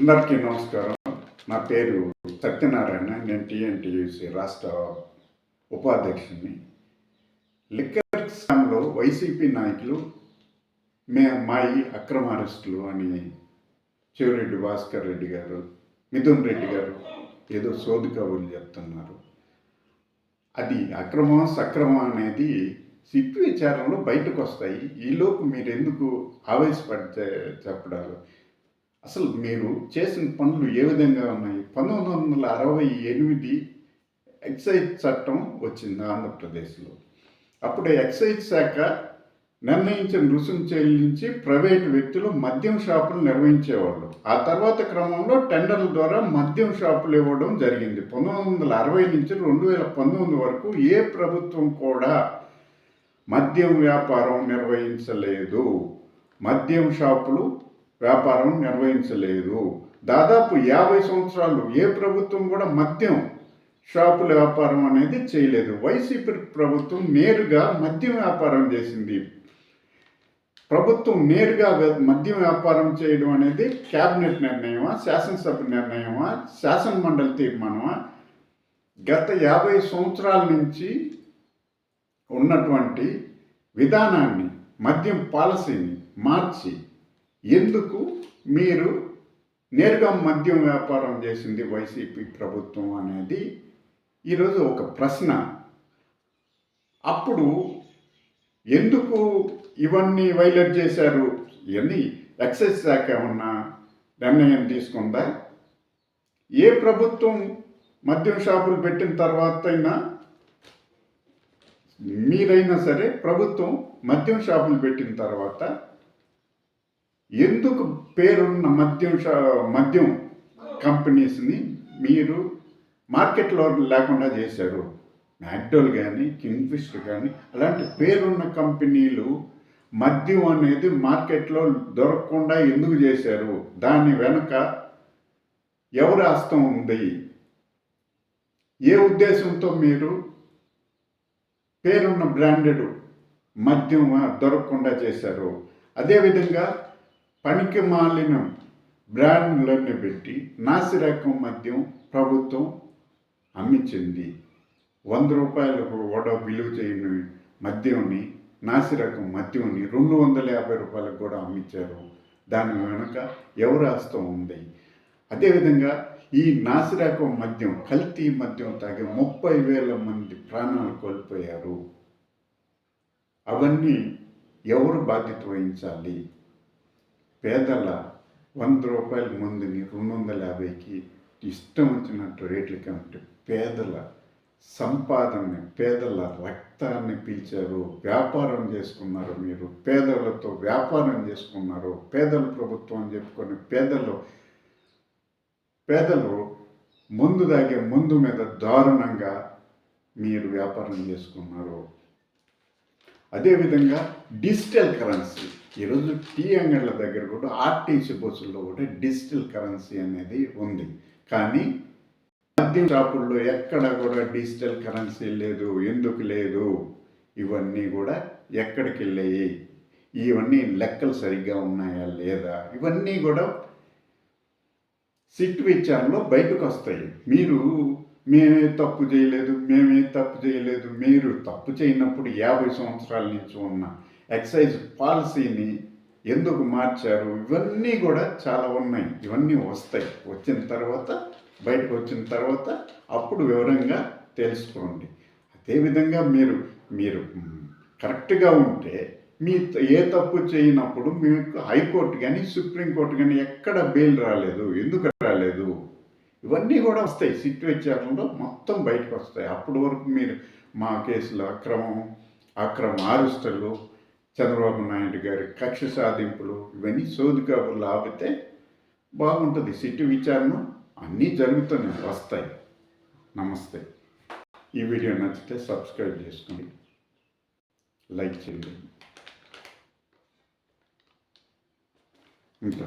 అందరికీ నమస్కారం. నా పేరు సత్యనారాయణ. నేను టీఎన్టీయూసీ రాష్ట్ర ఉపాధ్యక్షుడిని లిక్కర్ స్కామ్లో వైసీపీ నాయకులు మే మాయి అక్రమ అరెస్టులు అని చెవిరెడ్డి భాస్కర్ రెడ్డి గారు మిథున్ రెడ్డి గారు ఏదో సోది కబుర్లు చెప్తున్నారు. అది అక్రమం సక్రమం అనేది సిట్ విచారంలో బయటకు వస్తాయి ఈలోపు మీరు ఎందుకు ఆవేశపడితే చెప్పడాలు? అసలు మీరు చేసిన పనులు ఏ విధంగా ఉన్నాయి? పంతొమ్మిది వందల అరవై ఎనిమిది ఎక్సైజ్ చట్టం వచ్చింది ఆంధ్రప్రదేశ్లో. అప్పుడు ఎక్సైజ్ శాఖ నిర్ణయించిన రుసుము చెల్లించి ప్రైవేటు వ్యక్తులు మద్యం షాపులు నిర్వహించేవాళ్ళు. ఆ తర్వాత క్రమంలో టెండర్ల ద్వారా మద్యం షాపులు ఇవ్వడం జరిగింది. పంతొమ్మిది వందల అరవై నుంచి రెండు వేల పంతొమ్మిది వరకు ఏ ప్రభుత్వం కూడా మద్యం వ్యాపారం నిర్వహించలేదు. మద్యం షాపులు వ్యాపారం నిర్వహించలేదు. దాదాపు యాభై సంవత్సరాలు ఏ ప్రభుత్వం కూడా మద్యం షాపుల వ్యాపారం అనేది చేయలేదు. వైసీపీ ప్రభుత్వం నేరుగా మద్యం వ్యాపారం చేసింది. ప్రభుత్వం నేరుగా మద్యం వ్యాపారం చేయడం అనేది క్యాబినెట్ నిర్ణయమా శాసనసభ నిర్ణయమా శాసన మండలి తీర్మానమా? గత యాభై సంవత్సరాల నుంచి ఉన్నటువంటి విధానాన్ని మద్యం పాలసీని మార్చి ఎందుకు మీరు నేరుగా మద్యం వ్యాపారం చేసింది వైసీపీ ప్రభుత్వం అనేది? ఈరోజు ఒక ప్రశ్న. అప్పుడు ఎందుకు ఇవన్నీ వైలెట్ చేశారు? ఇవన్నీ ఎక్సైజ్ శాఖ ఏమన్నా నిర్ణయం తీసుకుందా? ఏ ప్రభుత్వం మద్యం షాపులు పెట్టిన తర్వాత అయినా మీరైనా సరే ప్రభుత్వం మద్యం షాపులు పెట్టిన తర్వాత ఎందుకు పేరున్న మద్యం షా మద్యం కంపెనీస్ని మీరు మార్కెట్లో లేకుండా చేశారు? మ్యాక్డోల్ కానీ కింగ్ఫిషర్ కానీ అలాంటి పేరున్న కంపెనీలు మద్యం అనేది మార్కెట్లో దొరకకుండా ఎందుకు చేశారు? దాని వెనుక ఎవరి హస్తం ఉంది? ఏ ఉద్దేశంతో మీరు పేరున్న బ్రాండెడ్ మద్యం దొరకకుండా చేశారు? అదేవిధంగా పనికి మాలిన బ్రాండ్లను పెట్టి నాసిరకం మద్యం ప్రభుత్వం అమ్మించింది. వంద రూపాయలకు వడ విలువ చేయని మద్యంని నాసిరకం మద్యంని రెండు వందల యాభై రూపాయలకు కూడా అమ్మించారు. దాని వెనుక ఎవరు హస్తం ఉంది? అదేవిధంగా ఈ నాసిరకం మద్యం కల్తీ మద్యం తాగి ముప్పై వేల మంది ప్రాణాలు కోల్పోయారు. అవన్నీ ఎవరు బాధ్యత వహించాలి? పేదల వంద రూపాయల మందుని రెండు వందల యాభైకి ఇష్టం వచ్చినట్టు రేట్లకి అంటే పేదల సంపాదనని పేదల రక్తాన్ని పీల్చారు వ్యాపారం చేసుకున్నారు మీరు పేదలతో వ్యాపారం చేసుకున్నారు పేదల ప్రభుత్వం అని చెప్పుకొని పేదలు పేదలు ముందు దాగే ముందు మీద దారుణంగా మీరు వ్యాపారం చేసుకున్నారు. అదేవిధంగా డిజిటల్ కరెన్సీ. ఈరోజు టీ అంగళ్ళ దగ్గర కూడా ఆర్టీసీ బస్సుల్లో కూడా డిజిటల్ కరెన్సీ అనేది ఉంది. కానీ మద్యం షాపుల్లో ఎక్కడ కూడా డిజిటల్ కరెన్సీ లేదు ఎందుకు లేదు? ఇవన్నీ కూడా ఎక్కడికి వెళ్ళాయి ఇవన్నీ లెక్కలు సరిగ్గా ఉన్నాయా లేదా? ఇవన్నీ కూడా సిట్ విచారణలో బయటకు వస్తాయి. మీరు మేమే తప్పు చేయలేదు మేమే తప్పు చేయలేదు. మీరు తప్పు చేయనప్పుడు యాభై సంవత్సరాల నుంచి ఉన్న ఎక్సైజ్ పాలసీని ఎందుకు మార్చారు? ఇవన్నీ కూడా చాలా ఉన్నాయి. ఇవన్నీ వస్తాయి. వచ్చిన తర్వాత బయటకు వచ్చిన తర్వాత అప్పుడు వివరంగా తెలుసుకోండి. అదేవిధంగా మీరు మీరు కరెక్ట్గా ఉంటే మీ ఏ తప్పు చేయనప్పుడు మీకు హైకోర్టు కానీ సుప్రీంకోర్టు కానీ ఎక్కడ బెయిల్ రాలేదు. ఎందుకు రాలేదు? ఇవన్నీ కూడా వస్తాయి. సిట్ విచారణలో మొత్తం బయటకు వస్తాయి. అప్పటి వరకు మీరు మా కేసులో అక్రమం అక్రమ ఆరుస్తలు చంద్రబాబు నాయుడు గారి కక్ష సాధింపులు ఇవన్నీ సోది కబుర్లు ఆపితే బాగుంటుంది. సిట్టు విచారణ అన్నీ జరుగుతూనే వస్తాయి. నమస్తే. ఈ వీడియో నచ్చితే సబ్స్క్రైబ్ చేసుకోండి. లైక్ చేయండి. ఇంకా